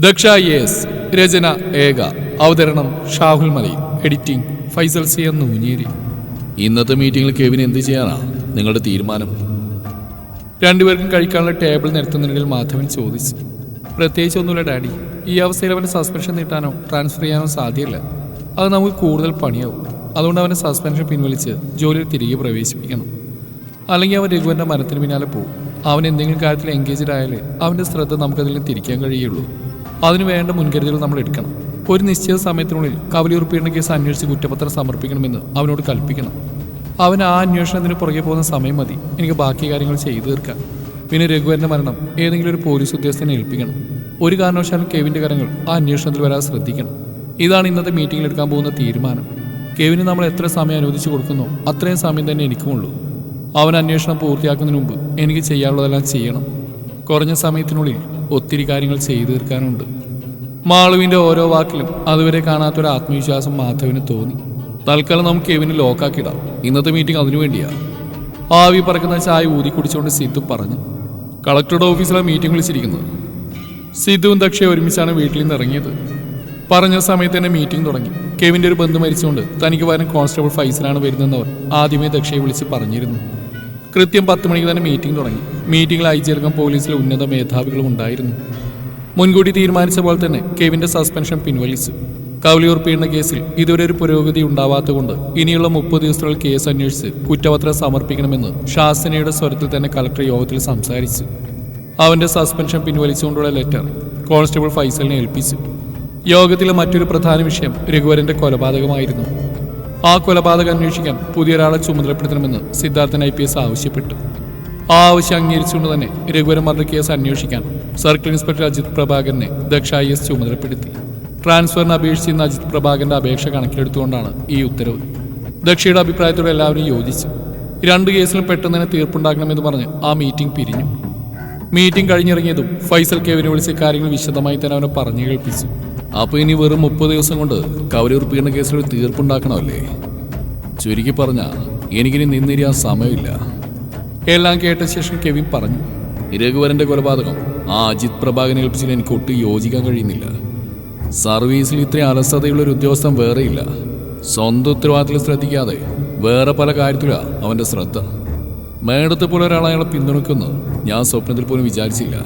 Daksha S രചന ഏക അവതരണം ഷാഹുൽ മലയിൽ എഡിറ്റിംഗ് ഫൈസൽ സി എന്ന് ഊഞ്ഞേരി ഇന്നത്തെ മീറ്റിംഗിൽ കെവിൻ എന്ത് ചെയ്യാനാ? നിങ്ങളുടെ തീരുമാനം? രണ്ടുപേർക്കും കഴിക്കാനുള്ള ടേബിൾ നിരത്തുന്നതിനിടയിൽ മാധവൻ ചോദിച്ചു. പ്രത്യേകിച്ച് ഒന്നുമില്ല ഡാഡി. ഈ അവസ്ഥയിൽ അവന് സസ്പെൻഷൻ നീട്ടാനോ ട്രാൻസ്ഫർ ചെയ്യാനോ സാധ്യമല്ല അത് നമുക്ക് കൂടുതൽ പണിയാവും. അതുകൊണ്ട് അവനെ സസ്പെൻഷൻ പിൻവലിച്ച് ജോലിയിൽ തിരികെ പ്രവേശിപ്പിക്കണം. അല്ലെങ്കിൽ അവൻ രഘുവിന്റെ മരത്തിന് പിന്നാലെ പോകും. അവൻ എന്തെങ്കിലും കാര്യത്തിൽ എൻഗേജ്ഡ് ആയാലേ അവന്റെ ശ്രദ്ധ നമുക്കതിൽ തിരിക്കാൻ കഴിയുള്ളൂ. അതിന് വേണ്ട മുൻകരുതലുകൾ നമ്മൾ എടുക്കണം. ഒരു നിശ്ചിത സമയത്തിനുള്ളിൽ കവലിയൂർ പീഡന കേസ് അന്വേഷിച്ച് കുറ്റപത്രം സമർപ്പിക്കണമെന്ന് അവനോട് കൽപ്പിക്കണം. അവൻ ആ അന്വേഷണത്തിന് പുറകെ പോകുന്ന സമയം മതി. എനിക്ക് ബാക്കി കാര്യങ്ങൾ ചെയ്തു തീർക്കാം. പിന്നെ രഘുവരന്റെ മരണം ഏതെങ്കിലും ഒരു പോലീസ് ഉദ്യോഗസ്ഥനെ ഏൽപ്പിക്കണം. ഒരു കാരണവശാലും കെവിന്റെ കാര്യങ്ങൾ ആ അന്വേഷണത്തിൽ വരാതെ ശ്രദ്ധിക്കണം. ഇതാണ് ഇന്നത്തെ മീറ്റിംഗിൽ എടുക്കാൻ പോകുന്ന തീരുമാനം. കെവിന് നമ്മൾ എത്ര സമയം അനുവദിച്ചു കൊടുക്കുന്നു അത്രയും സമയം തന്നെ എനിക്കുമുള്ളൂ. അവൻ അന്വേഷണം പൂർത്തിയാക്കുന്നതിന് മുമ്പ് എനിക്ക് ചെയ്യാനുള്ളതെല്ലാം ചെയ്യണം. കുറഞ്ഞ സമയത്തിനുള്ളിൽ ഒത്തിരി കാര്യങ്ങൾ ചെയ്തു തീർക്കാനുണ്ട്. മാളുവിന്റെ ഓരോ വാക്കിലും അതുവരെ കാണാത്തൊരു ആത്മവിശ്വാസം മാധവിന് തോന്നി. തൽക്കാലം നമുക്ക് കെവിന് ലോക്കാക്കിടാം ഇന്നത്തെ മീറ്റിംഗ് അതിനു വേണ്ടിയാണ് ആവി പറക്കുന്ന ചായ ഊതി കുടിച്ചുകൊണ്ട് സിദ്ധു പറഞ്ഞു. കളക്ടറുടെ ഓഫീസിലാണ് മീറ്റിംഗ് വിളിച്ചിരിക്കുന്നത്. സിദ്ധുവും ദക്ഷയും ഒരുമിച്ചാണ് വീട്ടിൽ നിന്ന് ഇറങ്ങിയത്. പറഞ്ഞ സമയത്ത് തന്നെ മീറ്റിംഗ് തുടങ്ങി. കെവിന്റെ ഒരു ബന്ധു മരിച്ചുകൊണ്ട് തനിക്ക് പകരം കോൺസ്റ്റബിൾ ഫൈസലാണ് വരുന്നതെന്നവർ ആദ്യമേ ദക്ഷയെ വിളിച്ച് പറഞ്ഞിരുന്നു. കൃത്യം പത്ത് മണിക്ക് തന്നെ മീറ്റിംഗ് തുടങ്ങി. മീറ്റിംഗിൽ അയച്ചിറക്കം പോലീസിലെ ഉന്നത മേധാവികളും ഉണ്ടായിരുന്നു. മുൻകൂട്ടി തീരുമാനിച്ച പോലെ തന്നെ കെവിന്റെ സസ്പെൻഷൻ പിൻവലിച്ചു. കവലിയൂർ പീഡന കേസിൽ ഇതുവരെ ഒരു പുരോഗതി ഉണ്ടാവാത്തതുകൊണ്ട് ഇനിയുള്ള മുപ്പത് ദിവസത്തിനുള്ളിൽ കേസ് അന്വേഷിച്ച് കുറ്റപത്രം സമർപ്പിക്കണമെന്ന് ശാസനയുടെ സ്വരത്തിൽ തന്നെ കളക്ടർ യോഗത്തിൽ സംസാരിച്ചു. അവന്റെ സസ്പെൻഷൻ പിൻവലിച്ചുകൊണ്ടുള്ള ലെറ്റർ കോൺസ്റ്റബിൾ ഫൈസലിനെ ഏൽപ്പിച്ചു. യോഗത്തിലെ മറ്റൊരു പ്രധാന വിഷയം രഘുവരന്റെ കൊലപാതകമായിരുന്നു. ആ കൊലപാതകം അന്വേഷിക്കാൻ പുതിയൊരാളെ ചുമതലപ്പെടുത്തണമെന്ന് സിദ്ധാർത്ഥൻ ഐ പി എസ് ആവശ്യപ്പെട്ടു. ആ ആവശ്യം അംഗീകരിച്ചുകൊണ്ട് തന്നെ രഘുവരൻ മർദ്ദ കേസ് അന്വേഷിക്കാൻ സർക്കിൾ ഇൻസ്പെക്ടർ അജിത് പ്രഭാകരനെ ദക്ഷ ഐ എസ് ചുമതലപ്പെടുത്തി. ട്രാൻസ്ഫറിന് അപേക്ഷിച്ചിരുന്ന അജിത് പ്രഭാകരന്റെ അപേക്ഷ കണക്കിലെടുത്തുകൊണ്ടാണ് ഈ ഉത്തരവ്. ദക്ഷയുടെ അഭിപ്രായത്തോടെ എല്ലാവരും യോജിച്ചു. രണ്ട് കേസിലും പെട്ടെന്ന് തന്നെ തീർപ്പുണ്ടാക്കണമെന്ന് പറഞ്ഞ് ആ മീറ്റിംഗ് പിരിഞ്ഞു. മീറ്റിംഗ് കഴിഞ്ഞിറങ്ങിയതും ഫൈസൽ കെവിനെ വിളിച്ച് കാര്യങ്ങൾ വിശദമായി തന്നെ അവനെ പറഞ്ഞു കേൾപ്പിച്ചു. അപ്പൊ ഇനി വെറും മുപ്പത് ദിവസം കൊണ്ട് കവരൂർ പീഡന കേസിൽ ഒരു തീർപ്പുണ്ടാക്കണമല്ലേ? ചുരുക്കി പറഞ്ഞ എനിക്കിനി നിന്നിരിയാൻ സമയമില്ല. എല്ലാം കേട്ട ശേഷം കെവിൻ പറഞ്ഞു രഘുവരന്റെ കൊലപാതകം ആ അജിത് പ്രഭാകരനെ ഏൽപ്പിച്ചതിൽ എനിക്ക് ഒട്ടും യോജിക്കാൻ കഴിയുന്നില്ല. സർവീസിൽ ഇത്രയും അലസതയുള്ള ഒരു ഉദ്യോഗസ്ഥൻ വേറെയില്ല. സ്വന്തം ഉത്തരവാദിത്തത്തിൽ ശ്രദ്ധിക്കാതെ വേറെ പല കാര്യത്തിലാണ് അവന്റെ ശ്രദ്ധ. മേടത്തെ പോലെ ഒരാളെ അയാളെ പിന്തുണയ്ക്കുന്നു ഞാൻ സ്വപ്നത്തിൽ പോലും വിചാരിച്ചില്ല.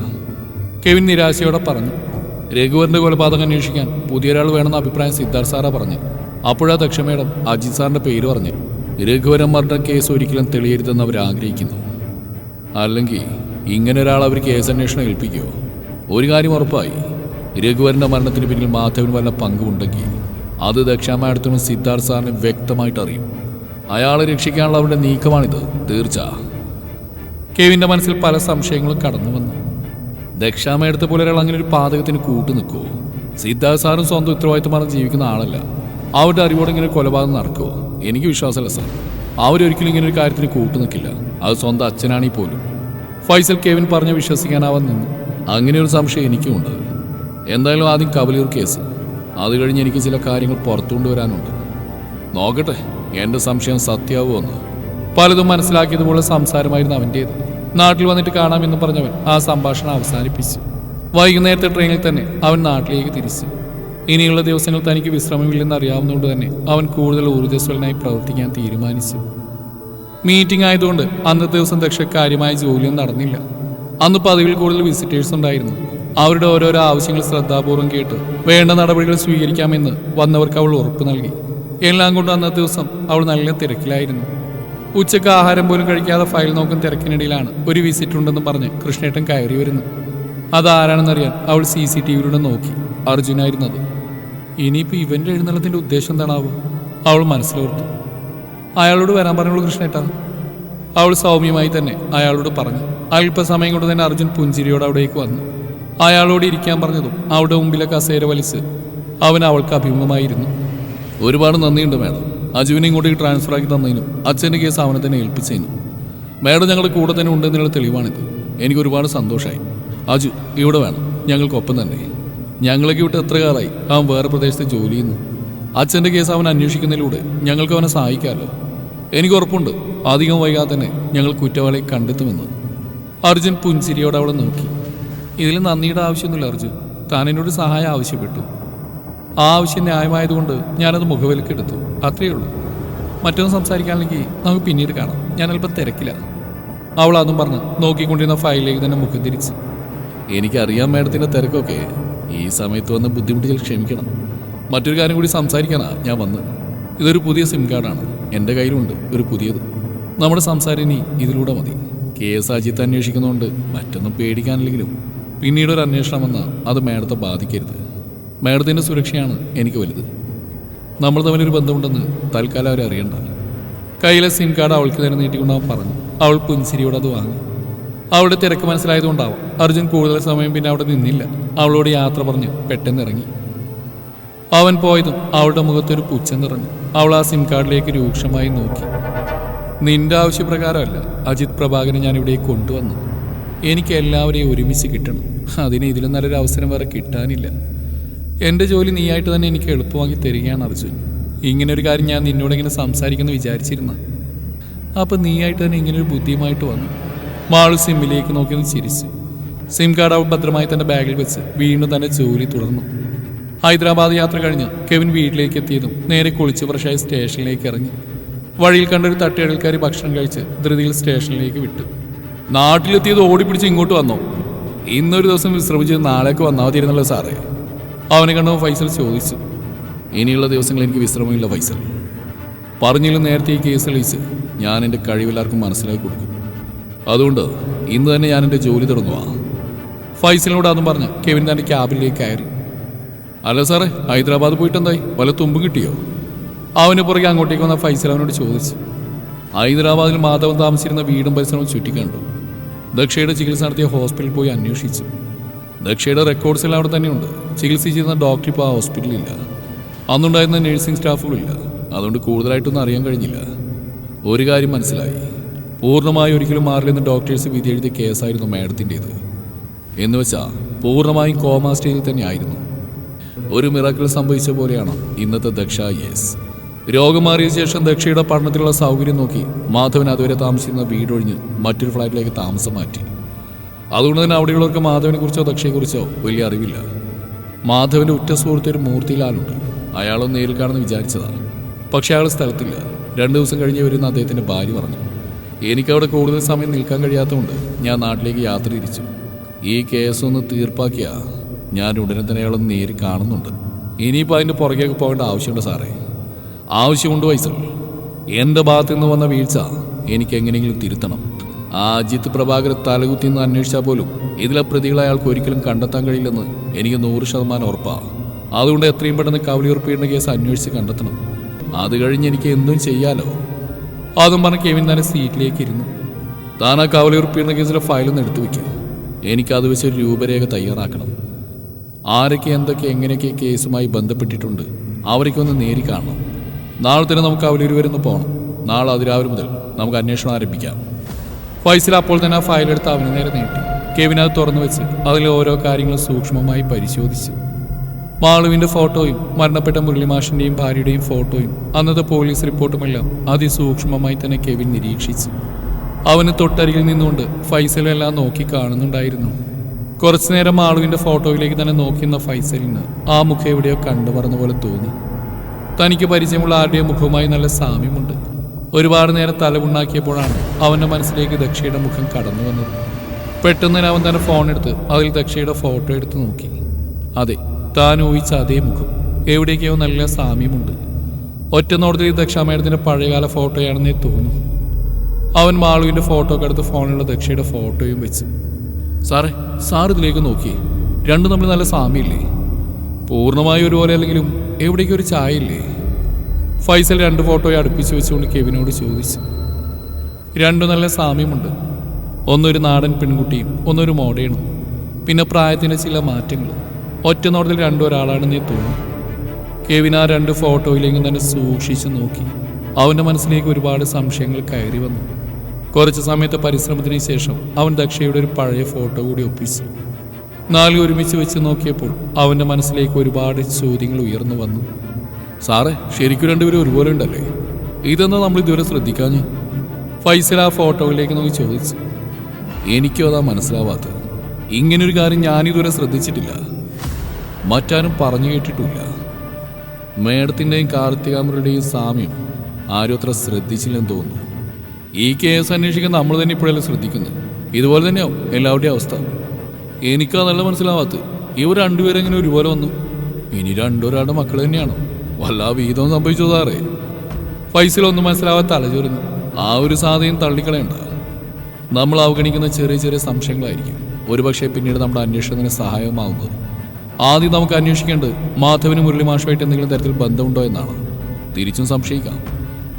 കെവിൻ നിരാശയോടെ പറഞ്ഞു രഘുവരന്റെ കൊലപാതകം അന്വേഷിക്കാൻ പുതിയൊരാൾ വേണമെന്ന അഭിപ്രായം സിദ്ധാർത്ഥ സാറാ പറഞ്ഞു. അപ്പോഴാ ദക്ഷമേടം അജിത് സാറിന്റെ പേര് പറഞ്ഞു. രഘുവരൻ മർഡർ കേസ് ഒരിക്കലും തെളിയരുതെന്ന് അവർ ആഗ്രഹിക്കുന്നു. അല്ലെങ്കിൽ ഇങ്ങനെ ഒരാൾ അവർ കേസ് അന്വേഷണം ഏൽപ്പിക്കുമോ ഒരു കാര്യം ഉറപ്പായി. രഘുവരന്റെ മരണത്തിന് പിന്നിൽ മാധവന് വല്ല പങ്കുണ്ടെങ്കിൽ അത് ദക്ഷാമാഡത്തിനും സിദ്ധാർത്ഥ സാറിനും വ്യക്തമായിട്ട് അറിയും. അയാളെ രക്ഷിക്കാനുള്ള അവരുടെ നീക്കമാണിത്. തീർച്ച കെവിന്റെ മനസ്സിൽ പല സംശയങ്ങളും കടന്നു വന്നു ദക്ഷാമയെടുത്ത പോലെ ഒരാൾ അങ്ങനെ ഒരു പാതകത്തിന് കൂട്ടു നിൽക്കുമോ സിദ്ധാർത്ഥ് സാറും സ്വന്തം ഉത്തരവാദിത്തമാണ് ജീവിക്കുന്ന ആളല്ല. അവരുടെ അറിവോടെ ഇങ്ങനെ കൊലപാതകം നടക്കുമോ എനിക്ക് വിശ്വാസമല്ല സാർ. അവരൊരിക്കലും ഇങ്ങനെ ഒരു കാര്യത്തിന് കൂട്ടു നിൽക്കില്ല. അത് സ്വന്തം അച്ഛനാണെങ്കിൽ പോലും. ഫൈസൽ കെവിൻ പറഞ്ഞ് വിശ്വസിക്കാനാവാൻ നിന്നു. അങ്ങനെ ഒരു സംശയം എനിക്കും ഉണ്ട്. എന്തായാലും ആദ്യം കവലിയൂർ കേസ്. അത് കഴിഞ്ഞ് എനിക്ക് ചില കാര്യങ്ങൾ പുറത്തു കൊണ്ടുവരാനുണ്ട്. നോക്കട്ടെ എന്റെ സംശയം സത്യാവുമെന്ന് പലതും മനസ്സിലാക്കിയതുപോലെ സംസാരമായിരുന്നു അവന്റേത് നാട്ടിൽ വന്നിട്ട് കാണാമെന്ന് പറഞ്ഞവൻ ആ സംഭാഷണം അവസാനിപ്പിച്ചു. വൈകുന്നേരത്തെ ട്രെയിനിൽ തന്നെ അവൻ നാട്ടിലേക്ക് തിരിച്ചു. ഇനിയുള്ള ദിവസങ്ങൾ തനിക്ക് വിശ്രമമില്ലെന്ന് അറിയാവുന്നതുകൊണ്ട് തന്നെ അവൻ കൂടുതൽ ഊർജസ്വലനായി പ്രവർത്തിക്കാൻ തീരുമാനിച്ചു. മീറ്റിംഗ് ആയതുകൊണ്ട് അന്നത്തെ ദിവസം ദക്ഷ കാര്യമായ ജോലിയൊന്നും നടന്നില്ല. അന്ന് പതിവിൽ കൂടുതൽ വിസിറ്റേഴ്സ് ഉണ്ടായിരുന്നു. അവരുടെ ഓരോരോ ആവശ്യങ്ങൾ ശ്രദ്ധാപൂർവം കേട്ട് വേണ്ട നടപടികൾ സ്വീകരിക്കാമെന്ന് വന്നവർക്ക് അവൾ ഉറപ്പ് നൽകി. എല്ലാം കൊണ്ട് അന്നത്തെ ദിവസം അവൾ നല്ല തിരക്കിലായിരുന്നു. ഉച്ചയ്ക്ക് ആഹാരം പോലും കഴിക്കാതെ ഫയൽ നോക്കും തിരക്കിനിടയിലാണ്. ഒരു വിസിറ്റ് ഉണ്ടെന്ന് പറഞ്ഞ് കൃഷ്ണേട്ടൻ കയറി വരുന്നു. അതാരാണെന്നറിയാൻ അവൾ സി സി ടി വിയിലൂടെ നോക്കി. അർജുനായിരുന്നത്. ഇനിയിപ്പോൾ ഇവന്റെ എഴുന്നള്ളത്തിന്റെ ഉദ്ദേശം എന്താണാവോ? അവൾ മനസ്സിലോർത്തു. അയാളോട് വരാൻ പറഞ്ഞോളൂ കൃഷ്ണേട്ടാ. അവൾ സൗമ്യമായി തന്നെ അയാളോട് പറഞ്ഞു. അല്പസമയം കൊണ്ട് തന്നെ അർജുൻ പുഞ്ചിരിയോട് അവിടേക്ക് വന്നു. അയാളോട് ഇരിക്കാൻ പറഞ്ഞതും അവിടെ മുമ്പിലെ കസേര വലിച്ച് അവൻ അവൾക്ക് അഭിമുഖമായിരുന്നു. ഒരുപാട് നന്ദിയുണ്ട് മാഡം. അജുവിനെ ഇങ്ങോട്ടേക്ക് ട്രാൻസ്ഫർ ആക്കി തന്നതിനും അച്ഛന്റെ കേസ് അവനെ തന്നെ ഏൽപ്പിച്ചതിനും. മാഡം ഞങ്ങളുടെ കൂടെ തന്നെ ഉണ്ടെന്നുള്ള തെളിവാണിത്. എനിക്ക് ഒരുപാട് സന്തോഷമായി അജു ഇവിടെ വേണം. ഞങ്ങൾക്കൊപ്പം തന്നെ. ഞങ്ങളൊക്കെ വിട്ട് എത്ര കാലമായി അവൻ വേറെ പ്രദേശത്ത് ജോലി ചെയ്യുന്നു. അച്ഛന്റെ കേസ് അവൻ അന്വേഷിക്കുന്നതിലൂടെ ഞങ്ങൾക്ക് അവനെ സഹായിക്കാമല്ലോ. എനിക്ക് ഉറപ്പുണ്ട്. അധികം വൈകാതെ തന്നെ ഞങ്ങൾ കുറ്റവാളിയെ കണ്ടെത്തുമെന്ന്. അർജുൻ പുഞ്ചിരിയോടെ അവളെ നോക്കി. ഇതിൽ നന്ദിയുടെ ആവശ്യമൊന്നുമില്ല അർജുൻ. താൻ എന്നോട് സഹായം ആവശ്യപ്പെട്ടു. ആവശ്യം ന്യായമായതുകൊണ്ട് ഞാനത് മുഖവിലക്കെടുത്തു. അത്രയേ ഉള്ളൂ. മറ്റൊന്നും സംസാരിക്കാനെങ്കിൽ നമുക്ക് പിന്നീട് കാണാം. ഞാൻ അല്പം തിരക്കിലാണ് അവൾ അതും പറഞ്ഞ് നോക്കിക്കൊണ്ടിരുന്ന ഫയലിലേക്ക് തന്നെ മുഖം തിരിച്ച്. എനിക്കറിയാം മാഡത്തിന്റെ തിരക്കൊക്കെ. ഈ സമയത്ത് വന്ന് ബുദ്ധിമുട്ടിൽ ക്ഷമിക്കണം. മറ്റൊരു കാര്യം കൂടി സംസാരിക്കാനാ ഞാൻ വന്നത്. ഇതൊരു പുതിയ സിം കാർഡാണ്. എന്റെ കയ്യിലുണ്ട് ഒരു പുതിയത്. നമ്മുടെ സംസാരിനി ഇതിലൂടെ മതി. കെ എസ് അജിത്ത് അന്വേഷിക്കുന്നതുകൊണ്ട് മറ്റൊന്നും പേടിക്കാനില്ലെങ്കിലും പിന്നീട് ഒരു അന്വേഷണം വന്നാൽ അത് മാഡത്തെ ബാധിക്കരുത്. മാഡത്തിന്റെ സുരക്ഷയാണ് എനിക്ക് വലുത്. നമ്മൾ തമ്മിലൊരു ബന്ധമുണ്ടെന്ന് തൽക്കാലം അവരെ അറിയണ്ട. കയ്യിലെ സിം കാർഡ് അവൾക്ക് നേരെ നീട്ടിക്കൊണ്ട് പറഞ്ഞു അവൾ പുൻസിരിയോട് അത് വാങ്ങി. അവളുടെ തിരക്ക് മനസ്സിലായതുകൊണ്ടാവാം. അർജുൻ കൂടുതൽ സമയം പിന്നെ അവിടെ നിന്നില്ല. അവളോട് യാത്ര പറഞ്ഞ് പെട്ടെന്ന് ഇറങ്ങി. അവൻ പോയതും അവളുടെ മുഖത്തൊരു പുച്ഛം നിറഞ്ഞു. അവൾ ആ സിം കാർഡിലേക്ക് രൂക്ഷമായി നോക്കി. നിന്റെ ആവശ്യപ്രകാരമല്ല അജിത് പ്രഭാകരനെ ഞാൻ ഇവിടെ കൊണ്ടുവന്നു. എനിക്ക് എല്ലാവരെയും ഒരുമിച്ച് കിട്ടണം. അതിന് ഇതിലും നല്ലൊരു അവസരം വേറെ കിട്ടാനില്ല. എന്റെ ജോലി നീയായിട്ട് തന്നെ എനിക്ക് എളുപ്പമാക്കി തരികയാണ് അർജുൻ. ഇങ്ങനെ ഒരു കാര്യം ഞാൻ നിന്നോട് ഇങ്ങനെ സംസാരിക്കുന്നു വിചാരിച്ചിരുന്ന. അപ്പം നീയായിട്ട് തന്നെ ഇങ്ങനെ ഒരു ബുദ്ധിയുമായിട്ട് വന്നു. മാളു സിമ്മിലേക്ക് നോക്കി ഒന്ന് ചിരിച്ചു. സിം കാർഡ് അവൾ ഭദ്രമായി തന്റെ ബാഗിൽ വെച്ച് വീണ്ടും തന്നെ ജോലി തുടർന്നു. ഹൈദരാബാദ് യാത്ര കഴിഞ്ഞ് കെവിൻ വീട്ടിലേക്ക് എത്തിയതും നേരെ കുളിച്ച് ഫ്രഷായി സ്റ്റേഷനിലേക്ക് ഇറങ്ങി. വഴിയിൽ കണ്ടൊരു തട്ടുകടൽക്കാരി ഭക്ഷണം കഴിച്ച് ധൃതിയിൽ സ്റ്റേഷനിലേക്ക് വിട്ടു. നാട്ടിലെത്തിയത് ഓടിപ്പിടിച്ച് ഇങ്ങോട്ട് വന്നോ? ഇന്നൊരു ദിവസം വിശ്രമിച്ച് നാളേക്ക് വന്നാൽ മതിയിരുന്നല്ലോ സാറേ. അവനെ കണ്ടപ്പോൾ ഫൈസൽ ചോദിച്ചു ഇനിയുള്ള ദിവസങ്ങൾ എനിക്ക് വിശ്രമമില്ല ഫൈസൽ. പറഞ്ഞില്ല നേരത്തെ ഈ കേസ് തെളിയിച്ച് ഞാൻ എന്റെ കഴിവെല്ലാവർക്കും മനസ്സിലാക്കി കൊടുക്കും. അതുകൊണ്ട് ഇന്ന് തന്നെ ഞാൻ എന്റെ ജോലി തുടങ്ങുക ഫൈസലിനോട് അതും പറഞ്ഞ് കെവിൻ തന്റെ ക്യാബിലേക്ക് കയറി. അല്ല സാറേ ഹൈദരാബാദ് പോയിട്ട് എന്തായി വല്ല തുമ്പും കിട്ടിയോ? അവന് പുറകെ അങ്ങോട്ടേക്ക് വന്ന ഫൈസൽ അവനോട് ചോദിച്ചു. ഹൈദരാബാദിൽ മാധവൻ താമസിച്ചിരുന്ന വീടും പരിസരവും ചുറ്റിക്കണ്ടു. ദക്ഷയുടെ ചികിത്സ നടത്തിയ ഹോസ്പിറ്റലിൽ പോയി അന്വേഷിച്ചു. ദക്ഷയുടെ റെക്കോർഡ്സ് എല്ലാം അവിടെ തന്നെയുണ്ട്. ചികിത്സിച്ചിരുന്ന ഡോക്ടർ ഇപ്പോൾ ആ ഹോസ്പിറ്റലില്ല അന്നുണ്ടായിരുന്ന നഴ്സിംഗ് സ്റ്റാഫുകളില്ല അതുകൊണ്ട് കൂടുതലായിട്ടൊന്നും അറിയാൻ കഴിഞ്ഞില്ല. ഒരു കാര്യം മനസ്സിലായി. പൂർണമായി ഒരിക്കലും മാറില്ലെന്ന് ഡോക്ടേഴ്സ് വിധി എഴുതിയ കേസായിരുന്നു മാഡത്തിന്റേത്. എന്ന് വെച്ചാൽ പൂർണമായും കോമാ സ്റ്റേജിൽ തന്നെ ആയിരുന്നു ഒരു മിറാക്കിൾ സംഭവിച്ച പോലെയാണ് ഇന്നത്തെ ദക്ഷ യേസ് രോഗം മാറിയ ശേഷം ദക്ഷയുടെ പഠനത്തിലുള്ള സൗകര്യം നോക്കി മാധവൻ അതുവരെ താമസിക്കുന്ന വീടൊഴിഞ്ഞ് മറ്റൊരു ഫ്ലാറ്റിലേക്ക് താമസം മാറ്റി. അതുകൊണ്ട് തന്നെ അവിടെയുള്ളവർക്ക് മാധവനെ കുറിച്ചോ വലിയ അറിവില്ല. മാധവന്റെ ഉറ്റ സുഹൃത്ത് ഒരു മൂർത്തിലാലുണ്ട് അയാളെ നേരിൽ കാണുന്ന വിചാരിച്ചതാണ് പക്ഷെ അയാൾ സ്ഥലത്തില്ല. രണ്ടു ദിവസം കഴിഞ്ഞ് വരുന്ന അദ്ദേഹത്തിന്റെ ഭാര്യ പറഞ്ഞു എനിക്കവിടെ കൂടുതൽ സമയം നിൽക്കാൻ കഴിയാത്തതുകൊണ്ട് ഞാൻ നാട്ടിലേക്ക് യാത്ര തിരിച്ചു. ഈ കേസ് ഒന്ന് തീർപ്പാക്കിയ ഞാൻ ഉടനെ തന്നെ അയാളെ നേരി കാണുന്നുണ്ട്. ഇനിയിപ്പോൾ അതിന്റെ പുറകേക്ക് പോകേണ്ട ആവശ്യമുണ്ട് സാറേ. ആവശ്യമുണ്ട് വൈസൽ. എന്റെ ഭാഗത്തു നിന്ന് വന്ന വീഴ്ച എനിക്ക് എങ്ങനെയെങ്കിലും തിരുത്തണം. ആ അജിത്ത് പ്രഭാകർ തലകുത്തി നിന്ന് അന്വേഷിച്ചാൽ പോലും ഇതിലെ പ്രതികളെ അയാൾക്ക് ഒരിക്കലും കണ്ടെത്താൻ കഴിയില്ലെന്ന് എനിക്ക് നൂറ് ശതമാനം ഉറപ്പാണ് അതുകൊണ്ട് എത്രയും പെട്ടെന്ന് കവലിയുറപ്പിടുന്ന കേസ് അന്വേഷിച്ച് കണ്ടെത്തണം. അത് കഴിഞ്ഞ് എനിക്ക് എന്തും ചെയ്യാലോ. അതും പറഞ്ഞ് കെവിൻ തന്നെ സീറ്റിലേക്ക് ഇരുന്നു. താൻ ആ കവലിയുറപ്പിടുന്ന കേസിലെ ഫയലൊന്ന് എടുത്തു വെക്കുക എനിക്കത് വെച്ച് ഒരു രൂപരേഖ തയ്യാറാക്കണം. ആരൊക്കെ എന്തൊക്കെ എങ്ങനെയൊക്കെ കേസുമായി ബന്ധപ്പെട്ടിട്ടുണ്ട് അവരൊക്കെ ഒന്ന് നേരി കാണണം. നാളെ തന്നെ നമുക്ക് അവരൊരു വരുന്ന് പോകണം നാളെ അതിരാവിലെ മുതൽ നമുക്ക് അന്വേഷണം ആരംഭിക്കാം. ഫൈസൽ അപ്പോൾ തന്നെ ആ ഫയൽ എടുത്ത് അവന് നേരെ നീട്ടി. കെവിൻ അത് തുറന്നു വെച്ച് അതിൽ ഓരോ കാര്യങ്ങളും സൂക്ഷ്മമായി പരിശോധിച്ചു. മാളുവിന്റെ ഫോട്ടോയും മരണപ്പെട്ട മുരളിമാഷിന്റെയും ഭാര്യയുടെയും ഫോട്ടോയും അന്നത്തെ പോലീസ് റിപ്പോർട്ടുമെല്ലാം അതിസൂക്ഷ്മമായി തന്നെ കെവിൻ നിരീക്ഷിച്ചു. അവന് തൊട്ടരികിൽ നിന്നുകൊണ്ട് ഫൈസലെല്ലാം നോക്കി കാണുന്നുണ്ടായിരുന്നു. കുറച്ചു നേരം ഫോട്ടോയിലേക്ക് തന്നെ നോക്കിയിരുന്ന ഫൈസലിന് ആ മുഖം എവിടെയോ കണ്ടു പറഞ്ഞ പോലെ തോന്നി. തനിക്ക് പരിചയമുള്ള ആരുടെയോ മുഖവുമായി നല്ല സാമ്യമുണ്ട്. ഒരുപാട് നേരം തലമുണ്ടാക്കിയപ്പോഴാണ് അവന്റെ മനസ്സിലേക്ക് ദക്ഷയുടെ മുഖം കടന്നു വന്നത്. പെട്ടെന്ന് തന്നെ അവൻ തന്റെ ഫോൺ എടുത്ത് അതിൽ ദക്ഷയുടെ ഫോട്ടോ എടുത്ത് നോക്കി. അതെ താൻ ഊഹിച്ച അതേ മുഖം. എവിടേക്കോ നല്ല സാമ്യമുണ്ട്. ഒറ്റ നോട്ടത്തിൽ ദക്ഷാമേടത്തിന്റെ പഴയകാല ഫോട്ടോയാണെന്നേ തോന്നും. അവൻ മാളുവിന്റെ ഫോട്ടോ എടുത്ത് ഫോണിലുള്ള ദക്ഷയുടെ ഫോട്ടോയും വെച്ച്. സാറേ സാർ ഇതിലേക്ക് നോക്കി രണ്ടും തമ്മിൽ നല്ല സാമ്യമില്ലേ? പൂർണമായി ഒരുപോലെ അല്ലെങ്കിലും എവിടേക്കൊരു ചായ ഇല്ലേ ഫൈസൽ രണ്ട് ഫോട്ടോയെ അടുപ്പിച്ച് വെച്ചുകൊണ്ട് കെവിനോട് ചോദിച്ചു. രണ്ടു നല്ല സാമ്യമുണ്ട്. ഒന്നൊരു നാടൻ പെൺകുട്ടിയും ഒന്നൊരു മോഡേണും. പിന്നെ പ്രായത്തിന്റെ ചില മാറ്റങ്ങളും. ഒറ്റ നോട്ടത്തിൽ രണ്ടും നീ തോന്നി. കെവിൻ ആ രണ്ട് ഫോട്ടോയിലേക്കും തന്നെ സൂക്ഷിച്ചു നോക്കി. അവന്റെ മനസ്സിലേക്ക് ഒരുപാട് സംശയങ്ങൾ കയറി വന്നു. കുറച്ച് സമയത്തെ പരിശ്രമത്തിന് ശേഷം അവൻ ദക്ഷയുടെ ഒരു പഴയ ഫോട്ടോ കൂടി ഒപ്പിച്ചു. നാല് ഒരുമിച്ച് വെച്ച് നോക്കിയപ്പോൾ അവന്റെ മനസ്സിലേക്ക് ഒരുപാട് ചോദ്യങ്ങൾ ഉയർന്നു വന്നു. സാറേ ശരിക്കും രണ്ടുപേരും ഒരുപോലെ ഉണ്ടല്ലേ? ഇതെന്നാ നമ്മൾ ഇതുവരെ ശ്രദ്ധിക്കാഞ്ഞ്. ഫൈസൽ ആ ഫോട്ടോയിലേക്ക് നോക്കി ചോദിച്ചു. എനിക്കും അതാ മനസ്സിലാവാത്തത്. ഇങ്ങനൊരു കാര്യം ഞാൻ ഇതുവരെ ശ്രദ്ധിച്ചിട്ടില്ല. മറ്റാരും പറഞ്ഞു കേട്ടിട്ടില്ല. മേഡത്തിന്റെയും കാർത്തികാമരുടെയും സാമ്യം ആരും അത്ര ശ്രദ്ധിച്ചില്ലെന്ന് തോന്നുന്നു. ഈ കേസ് അന്വേഷിക്കാൻ നമ്മൾ തന്നെ ഇപ്പോഴല്ലേ ശ്രദ്ധിക്കുന്നത്. ഇതുപോലെ തന്നെയാവും എല്ലാവരുടെയും അവസ്ഥ. എനിക്കാ നല്ല മനസ്സിലാവാത്തത്. ഇവർ രണ്ടുപേരെങ്ങനെ ഒരുപോലെ വന്നു. ഇനി രണ്ടൊരാളുടെ മക്കൾ തന്നെയാണോ? വല്ല വീതവും സംഭവിച്ചു സാറേ. ഫൈസിലൊന്നും മനസ്സിലാവാത്ത തലചൊറിഞ്ഞു ആ ഒരു സാധ്യതയും തള്ളിക്കളയണ്ട. നമ്മൾ അവഗണിക്കുന്ന ചെറിയ ചെറിയ സംശയങ്ങളായിരിക്കും. ഒരുപക്ഷെ പിന്നീട് നമ്മുടെ അന്വേഷണത്തിന് സഹായമാവുന്നത് ആദ്യം നമുക്ക് അന്വേഷിക്കേണ്ടത് മാധവനും മുരളി മാഷുമായിട്ട് എന്തെങ്കിലും തരത്തിൽ ബന്ധമുണ്ടോ എന്നാണ്. തിരിച്ചും സംശയിക്കാം.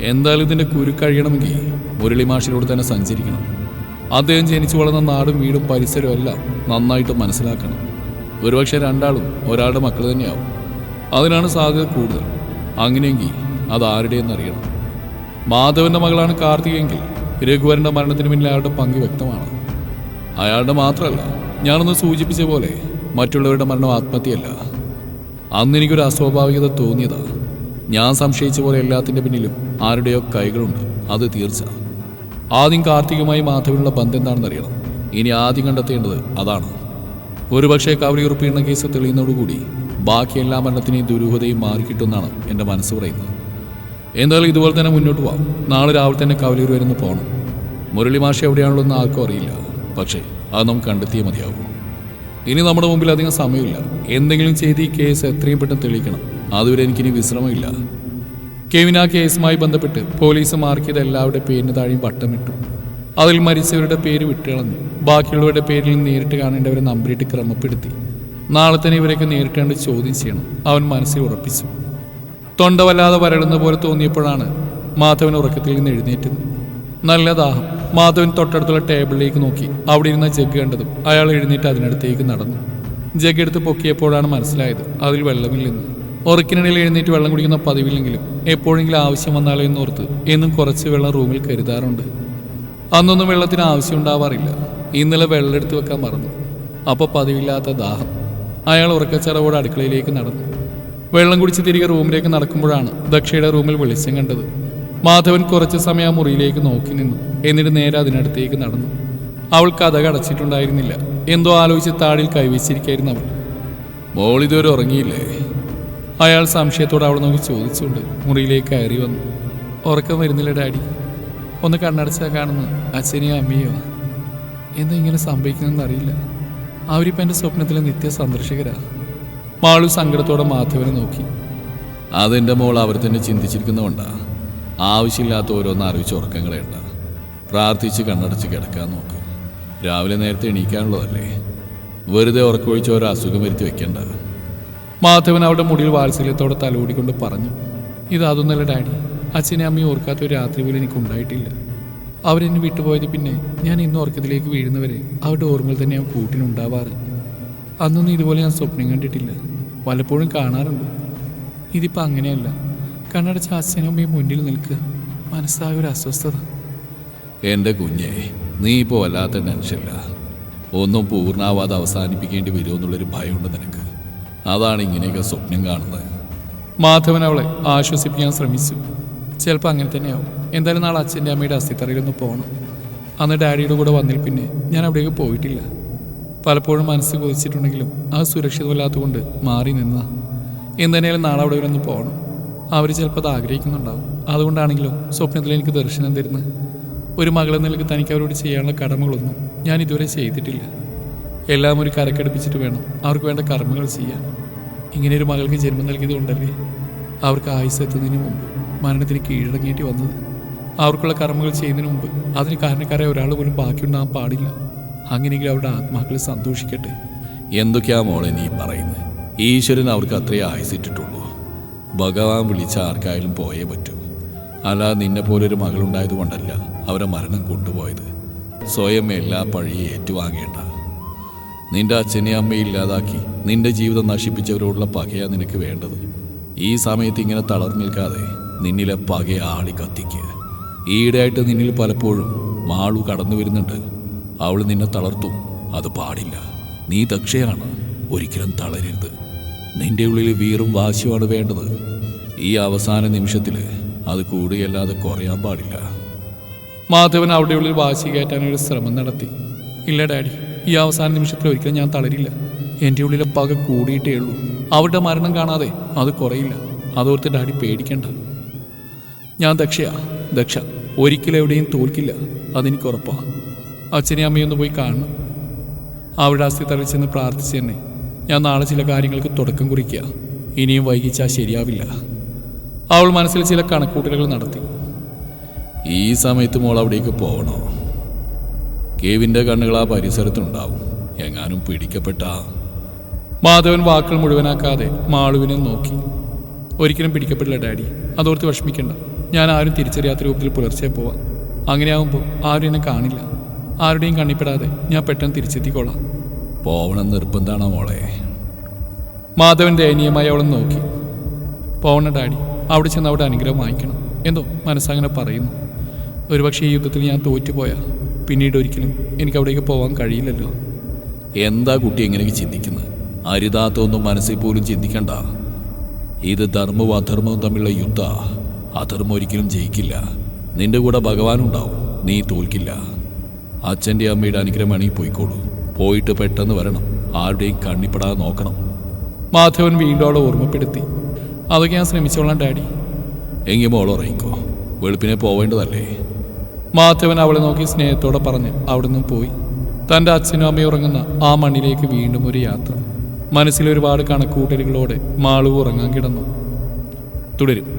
എന്തായാലും ഇതിന്റെ കുരു കഴിയണമെങ്കിൽ മുരളി മാഷിലൂടെ തന്നെ സഞ്ചരിക്കണം. അദ്ദേഹം ജനിച്ചു വളർന്ന നാടും വീടും പരിസരവും എല്ലാം നന്നായിട്ട് മനസ്സിലാക്കണം. ഒരുപക്ഷെ രണ്ടാളും ഒരാളുടെ മക്കൾ തന്നെയാവും. അതിനാണ് സാധ്യത കൂടുതൽ. അങ്ങനെയെങ്കിൽ അത് ആരുടെയെന്നറിയണം. മാധവന്റെ മകളാണ് കാർത്തികെങ്കിൽ രഘുവരന്റെ മരണത്തിന് പിന്നിൽ അയാളുടെ പങ്ക് വ്യക്തമാണ്. അയാളുടെ മാത്രമല്ല ഞാനൊന്ന് സൂചിപ്പിച്ച പോലെ മറ്റുള്ളവരുടെ മരണം ആത്മഹത്യയല്ല. അന്ന് എനിക്കൊരു അസ്വാഭാവികത തോന്നിയതാ. ഞാൻ സംശയിച്ച പോലെ എല്ലാത്തിന്റെ പിന്നിലും ആരുടെയോ കൈകളുണ്ട് അത് തീർച്ച. ആദ്യം കാർത്തികമായി മാധവനുള്ള ബന്ധം എന്താണെന്ന് അറിയണം ഇനി ആദ്യം കണ്ടെത്തേണ്ടത് അതാണ്. ഒരുപക്ഷെ കവളിയുറപ്പിടുന്ന കേസ് തെളിയുന്നതോടുകൂടി ബാക്കി എല്ലാ മരണത്തിനെയും ദുരൂഹതയും മാറിക്കിട്ടുമെന്നാണ് എന്റെ മനസ്സ് പറയുന്നത്. എന്തായാലും ഇതുപോലെ തന്നെ മുന്നോട്ട് പോവാം. നാളെ രാവിലെ തന്നെ കവലൂർ വരുന്നു പോകണം മുരളി മാഷ എവിടെയാണുള്ളതെന്ന് ആർക്കും അറിയില്ല. പക്ഷേ അത് നമുക്ക് കണ്ടെത്തിയേ മതിയാവൂ. ഇനി നമ്മുടെ മുമ്പിൽ അധികം സമയമില്ല. എന്തെങ്കിലും ചെയ്ത് ഈ കേസ് എത്രയും പെട്ടെന്ന് തെളിയിക്കണം. അതുവരെ എനിക്കിനി വിശ്രമമില്ല. കെവിൻ ആ കേസുമായി ബന്ധപ്പെട്ട് പോലീസ് മാർക്ക് ചെയ്ത എല്ലാവരുടെ പേരിന് താഴെയും വട്ടമിട്ടു. അതിൽ മരിച്ചവരുടെ പേര് വിട്ടുകളഞ്ഞു. ബാക്കിയുള്ളവരുടെ പേരിൽ നേരിട്ട് കാണേണ്ടവരെ നമ്പറിട്ട് ക്രമപ്പെടുത്തി. നാളെ തന്നെ ഇവരെയൊക്കെ നേരിട്ട് ചോദ്യം ചെയ്യണം. അവൻ മനസ്സിൽ ഉറപ്പിച്ചു. തൊണ്ട വല്ലാതെ വരളുന്ന പോലെ തോന്നിയപ്പോഴാണ് മാധവൻ ഉറക്കത്തിൽ നിന്ന് എഴുന്നേറ്റത്. നല്ല ദാഹം. മാധവൻ തൊട്ടടുത്തുള്ള ടേബിളിലേക്ക് നോക്കി. അവിടെ ഇരുന്ന ജഗ് കണ്ടതും അയാൾ എഴുന്നേറ്റ് അതിനടുത്തേക്ക് നടന്നു. ജഗ് എടുത്ത് പൊക്കിയപ്പോഴാണ് മനസ്സിലായത് അതിൽ വെള്ളമില്ലെന്ന്. ഉറക്കിനിടയിൽ എഴുന്നേറ്റ് വെള്ളം കുടിക്കുന്ന പതിവില്ലെങ്കിലും എപ്പോഴെങ്കിലും ആവശ്യം വന്നാലോ എന്നോർത്ത് എന്നും കുറച്ച് വെള്ളം റൂമിൽ കരുതാറുണ്ട്. അന്നൊന്നും വെള്ളത്തിന് ആവശ്യം ഉണ്ടാവാറില്ല. ഇന്നലെ വെള്ളം എടുത്ത് വെക്കാൻ മറന്നു. അപ്പോൾ പതിവില്ലാത്ത ദാഹം. അയാൾ ഉറക്കച്ചടവോടെ അടുക്കളയിലേക്ക് നടന്നു. വെള്ളം കുടിച്ച് തിരികെ റൂമിലേക്ക് നടക്കുമ്പോഴാണ് ദക്ഷയുടെ റൂമിൽ വെളിച്ചം കണ്ടത്. മാധവൻ കുറച്ച് സമയം ആ മുറിയിലേക്ക് നോക്കി നിന്നു. എന്നിട്ട് നേരെ അതിനടുത്തേക്ക് നടന്നു. അവൾ കഥ അടച്ചിട്ടുണ്ടായിരുന്നില്ല എന്തോ ആലോചിച്ച് താടിൽ കൈവച്ചിരിക്കായിരുന്നു അവൾ. മോൾ ഇതുവരെ ഉറങ്ങിയില്ലേ? അയാൾ സംശയത്തോടെ അവൾ നോക്കി ചോദിച്ചുകൊണ്ട് മുറിയിലേക്ക് കയറി വന്നു. ഉറക്കം വരുന്നില്ല ഡാഡി. ഒന്ന് കണ്ണടച്ചാൽ കാണുന്നു അച്ഛനെയോ അമ്മയോ എന്താ ഇങ്ങനെ സംഭവിക്കുന്നതെന്ന് അറിയില്ല. അവരിപ്പോൾ എന്റെ സ്വപ്നത്തിലെ നിത്യ സന്ദർശകരാ മാളു സങ്കടത്തോടെ മാധവനെ നോക്കി. അതെന്റെ മോൾ അവർ തന്നെ ചിന്തിച്ചിരിക്കുന്നതുകൊണ്ടാ. ആവശ്യമില്ലാത്ത ഓരോന്ന് അറിയിച്ച് ഉറക്കങ്ങളെയുണ്ട പ്രാർത്ഥിച്ച് കണ്ണടച്ച് കിടക്കാൻ നോക്ക്. രാവിലെ നേരത്തെ എണീക്കാനുള്ളതല്ലേ? വെറുതെ ഉറക്കൊഴിച്ച് ഓരോ അസുഖം വരുത്തി വെക്കേണ്ട. മാധവൻ അവളുടെ മുടിയിൽ വാത്സല്യത്തോടെ തലോടിക്കൊണ്ട് പറഞ്ഞു. ഇത് അതൊന്നല്ല ഡാഡി. അച്ഛനെ അമ്മയും ഓർക്കാത്ത ഒരു രാത്രി പോലും എനിക്ക് ഉണ്ടായിട്ടില്ല അവരെന്നെ വിട്ടുപോയത് പിന്നെ ഞാൻ ഇന്ന് ഉറക്കത്തിലേക്ക് വീഴുന്നവരെ അവരുടെ ഓർമ്മകൾ തന്നെയാണ് കൂട്ടിനുണ്ടാവാറ് അന്നൊന്നും ഇതുപോലെ ഞാൻ സ്വപ്നം കണ്ടിട്ടില്ല. പലപ്പോഴും കാണാറുണ്ട്. ഇതിപ്പോൾ അങ്ങനെയല്ല. കണ്ണട അച്ഛനും ഈ മുന്നിൽ നിൽക്കുക മനസ്സായ ഒരു അസ്വസ്ഥത. എന്റെ കുഞ്ഞെ നീ ഇപ്പോൾ വല്ലാത്ത ടെൻഷനില്ല ഒന്നും പൂർണാവാതെ അവസാനിപ്പിക്കേണ്ടി വരുമെന്നുള്ളൊരു ഭയമുണ്ട് നിനക്ക്. അതാണ് ഇങ്ങനെയൊക്കെ സ്വപ്നം കാണുന്നത്. മാധവൻ അവളെ ആശ്വസിപ്പിക്കാൻ ശ്രമിച്ചു. ചിലപ്പോൾ അങ്ങനെ തന്നെയാവും. എന്തായാലും നാളെ അച്ഛന്റെ അമ്മയുടെ അസ്ഥിത്തറയിലൊന്ന് പോകണം അന്ന് ഡാഡിയുടെ കൂടെ വന്നിൽ പിന്നെ ഞാൻ അവിടേക്ക് പോയിട്ടില്ല. പലപ്പോഴും മനസ്സ് കൊതിച്ചിട്ടുണ്ടെങ്കിലും അത് സുരക്ഷിതമല്ലാത്തതുകൊണ്ട് മാറി നിന്ന. എന്തായാലും നാളെ അവിടെ വരെ ഒന്ന് പോകണം അവർ ചിലപ്പോൾ അത് ആഗ്രഹിക്കുന്നുണ്ടാവും. അതുകൊണ്ടാണെങ്കിലും സ്വപ്നത്തിൽ എനിക്ക് ദർശനം തരുന്നത് ഒരു മകളെ നിലയ്ക്ക് തനിക്ക് അവരോട് ചെയ്യാനുള്ള കടമകളൊന്നും ഞാൻ ഇതുവരെ ചെയ്തിട്ടില്ല. എല്ലാം ഒരു കരക്കടുപ്പിച്ചിട്ട് വേണം അവർക്ക് വേണ്ട കർമ്മങ്ങൾ ചെയ്യാൻ. ഇങ്ങനെ ഒരു മകൾക്ക് ജന്മം നൽകിയത് കൊണ്ടല്ലേ അവർക്ക് ആയുസ് എത്തുന്നതിന് മുമ്പ് മരണത്തിന് കീഴടങ്ങേണ്ടി വന്നത്. അവർക്കുള്ള കർമ്മങ്ങൾ ചെയ്യുന്നതിന് മുമ്പ് അതിന് കാരണക്കാരെ ഒരാൾ പോലും ബാക്കിയുണ്ടാകാൻ പാടില്ല. അങ്ങനെയെങ്കിലും അവരുടെ ആത്മാക്കൾ സന്തോഷിക്കട്ടെ. എന്തൊക്കെയാ മോളെ നീ പറയുന്നത് ഈശ്വരൻ അവർക്ക് അത്രേ ആയുസിട്ടിട്ടുള്ളൂ. ഭഗവാൻ വിളിച്ച ആർക്കായാലും പോയേ പറ്റൂ. അല്ലാതെ നിന്നെ പോലൊരു മകളുണ്ടായത് കൊണ്ടല്ല അവരെ മരണം കൊണ്ടുപോയത്. സ്വയം എല്ലാ പഴിയും ഏറ്റുവാങ്ങേണ്ട. നിന്റെ അച്ഛനെ അമ്മയെ ഇല്ലാതാക്കി നിന്റെ ജീവിതം നശിപ്പിച്ചവരോടുള്ള പകയാ നിനക്ക് വേണ്ടത്. ഈ സമയത്ത് ഇങ്ങനെ തളർന്നു നിൽക്കാതെ നിന്നിലെ പകയെ ആളി കത്തിക്ക്. ഈയിടെയായിട്ട് നിന്നിൽ പലപ്പോഴും മാളു കടന്നു വരുന്നുണ്ട്. അവൾ നിന്നെ തളർത്തും. അത് പാടില്ല. നീ ദക്ഷയാണ്. ഒരിക്കലും തളരരുത്. നിന്റെ ഉള്ളിൽ വീറും വാശിയുമാണ് വേണ്ടത്. ഈ അവസാന നിമിഷത്തിൽ അത് കൂടുകയല്ലാതെ കുറയാൻ പാടില്ല. മാധവൻ അവിടെ ഉള്ളിൽ വാശി കയറ്റാനൊരു ശ്രമം നടത്തി. ഇല്ല ഡാഡി. ഈ അവസാന നിമിഷത്തിൽ ഒരിക്കലും ഞാൻ തളരില്ല. എന്റെ ഉള്ളിലെ പക കൂടിയിട്ടേ ഉള്ളൂ. അവരുടെ മരണം കാണാതെ അത് കുറയില്ല. അതോർത്ത് ഡാഡി പേടിക്കണ്ട. ഞാൻ ദക്ഷയാ. ദക്ഷ ഒരിക്കലും എവിടെയും തോൽക്കില്ല. അതെനിക്ക് ഉറപ്പാ. അച്ഛനെ അമ്മയൊന്ന് പോയി കാണണം. അവിടെ അസ്ഥി തളിച്ചെന്ന് പ്രാർത്ഥിച്ച് തന്നെ ഞാൻ നാളെ ചില കാര്യങ്ങൾക്ക് തുടക്കം കുറിക്കുക ഇനിയും വൈകിച്ചാൽ ശരിയാവില്ല. അവൾ മനസ്സിൽ ചില കണക്കൂട്ടലുകൾ നടത്തി. ഈ സമയത്ത് മോൾ അവിടേക്ക് പോകണോ? കേവിന്റെ കണ്ണുകൾ ആ പരിസരത്തുണ്ടാവും. എങ്ങാനും പിടിക്കപ്പെട്ട? മാധവൻ വാക്കുകൾ മുഴുവനാക്കാതെ മാളുവിനെ നോക്കി. ഒരിക്കലും പിടിക്കപ്പെടില്ല ഡാഡി. അതോർത്ത് വിഷമിക്കണ്ട. ഞാൻ ആരും തിരിച്ചറിയാത്ത രൂപത്തിൽ പുലർച്ചെ പോവാം. അങ്ങനെയാവുമ്പോൾ ആരും എന്നെ കാണില്ല. ആരുടെയും കണ്ണിപ്പെടാതെ ഞാൻ പെട്ടെന്ന് തിരിച്ചെത്തിക്കോളാം. പോവണം നിർബന്ധമാണോ മോളെ? മാധവൻ ദയനീയമായി അവളെ നോക്കി. പോവണ ഡാഡി അവിടെ ചെന്ന് അവിടെ അനുഗ്രഹം വാങ്ങിക്കണം എന്തോ മനസ്സങ്ങനെ പറയുന്നു. ഒരുപക്ഷെ ഈ യുദ്ധത്തിൽ ഞാൻ തോറ്റുപോയാൽ പിന്നീട് ഒരിക്കലും എനിക്ക് അവിടേക്ക് പോകാൻ കഴിയില്ലല്ലോ. എന്താ കുട്ടി എങ്ങനെയൊക്കെ ചിന്തിക്കുന്നത് അരുതാത്തൊന്നും മനസ്സിൽ പോലും ചിന്തിക്കണ്ട. ഇത് ധർമ്മവും അധർമ്മവും തമ്മിലുള്ള യുദ്ധ. അധർമ്മം ഒരിക്കലും ജയിക്കില്ല. നിന്റെ കൂടെ ഭഗവാനുണ്ടാവും നീ തോൽക്കില്ല. അച്ഛന്റെ അമ്മയുടെ അനുഗ്രഹം വേണമെങ്കിൽ പോയിക്കോളൂ. പോയിട്ട് പെട്ടെന്ന് വരണം. ആരുടെയും കണ്ണിപ്പെടാതെ നോക്കണം. മാധവൻ വീണ്ടും അവളെ ഓർമ്മപ്പെടുത്തി. അതൊക്കെ ഞാൻ ശ്രമിച്ചോളാം ഡാഡി. എങ്കിൽ മോൾ ഉറങ്ങിക്കോ. വെളുപ്പിനെ പോവേണ്ടതല്ലേ? മാധവൻ അവളെ നോക്കി സ്നേഹത്തോടെ പറഞ്ഞ് അവിടെ നിന്നും പോയി. തന്റെ അച്ഛനും അമ്മയും ഉറങ്ങുന്ന ആ മണ്ണിലേക്ക് വീണ്ടും ഒരു യാത്ര. മനസ്സിൽ ഒരുപാട് കണക്കൂട്ടലുകളോടെ മാളു ഉറങ്ങാൻ കിടന്നു. തുടരും.